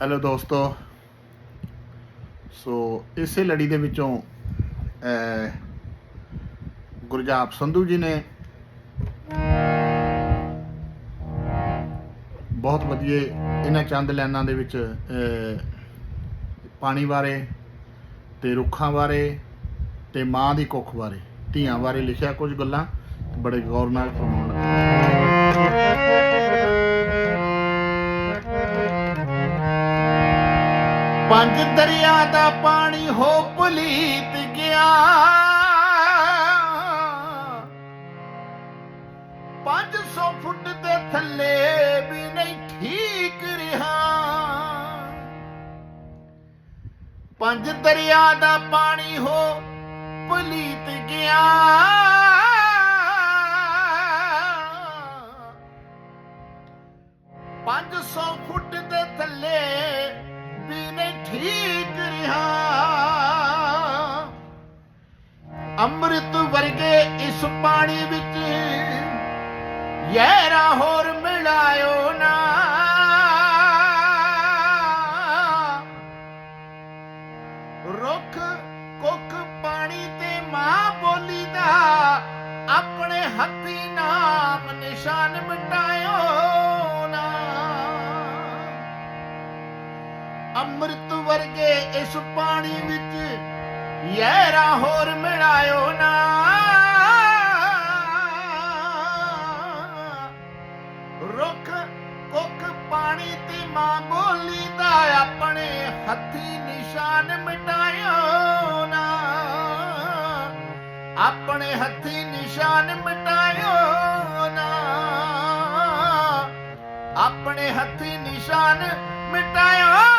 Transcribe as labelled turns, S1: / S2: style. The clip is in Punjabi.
S1: ਹੈਲੋ ਦੋਸਤੋ। ਸੋ ਇਸੇ ਲੜੀ ਦੇ ਵਿੱਚੋਂ ਗੁਰਜਾਪ ਸੰਧੂ ਜੀ ਨੇ ਬਹੁਤ ਵਧੀਆ ਇਹਨਾਂ ਚੰਦ ਲੈਨਾਂ ਦੇ ਵਿੱਚ ਪਾਣੀ ਬਾਰੇ ਤੇ ਰੁੱਖਾਂ ਬਾਰੇ ਤੇ ਮਾਂ ਦੀ ਕੁੱਖ ਬਾਰੇ, ਧੀਆਂ ਬਾਰੇ ਲਿਖਿਆ ਕੁਝ ਗੱਲਾਂ ਬੜੇ ਗੌਰ ਨਾਲ ਫਰਮਾਉਣ ਪੰਜ ਦਰਿਆ ਦਾ ਪਾਣੀ ਹੋ ਪਲੀਤ ਗਿਆ। ਪੰਜ ਸੌ ਫੁੱਟ ਦੇ ਥੱਲੇ ਵੀ ਨਹੀਂ ਠੀਕ ਰਿਹਾ। ਪੰਜ ਦਰਿਆ ਦਾ ਪਾਣੀ ਹੋ ਪਲੀਤ ਗਿਆ। ਪੰਜ ਸੌ ਫੁੱਟ ਦੇ ਥੱਲੇ ਠੀਕ ਰਿਹਾ। ਅੰਮ੍ਰਿਤ ਵਰਗੇ ਇਸ ਪਾਣੀ ਵਿੱਚ ਯਹਿਰਾ ਹੋਰ ਮਿਲਾਇਓ ਨਾ। ਰੁੱਖ ਕੁੱਖ ਪਾਣੀ ਤੇ ਮਾਂ ਬੋਲੀ ਦਾ ਆਪਣੇ ਹੱਥੀ ਨਾਮ ਨਿਸ਼ਾਨ ਮਿਟਾਇਓ। ਅੰਮ੍ਰਿਤ ਵਰਗੇ ਇਸ ਪਾਣੀ ਵਿੱਚ ਯਾਰਾ ਹੋਰ ਮਿਲਾਇਓ ਨਾ। ਰੁੱਖ, ਕੁੱਖ, ਪਾਣੀ ਤੇ ਮਾਂ ਬੋਲੀ ਦਾ ਆਪਣੇ ਹੱਥੀ ਨਿਸ਼ਾਨ ਮਿਟਾਇਓ ਨਾ। ਆਪਣੇ ਹੱਥੀ ਨਿਸ਼ਾਨ ਮਿਟਾਇਓ ਨਾ। ਆਪਣੇ ਹੱਥੀ ਨਿਸ਼ਾਨ ਮਿਟਾਇਓ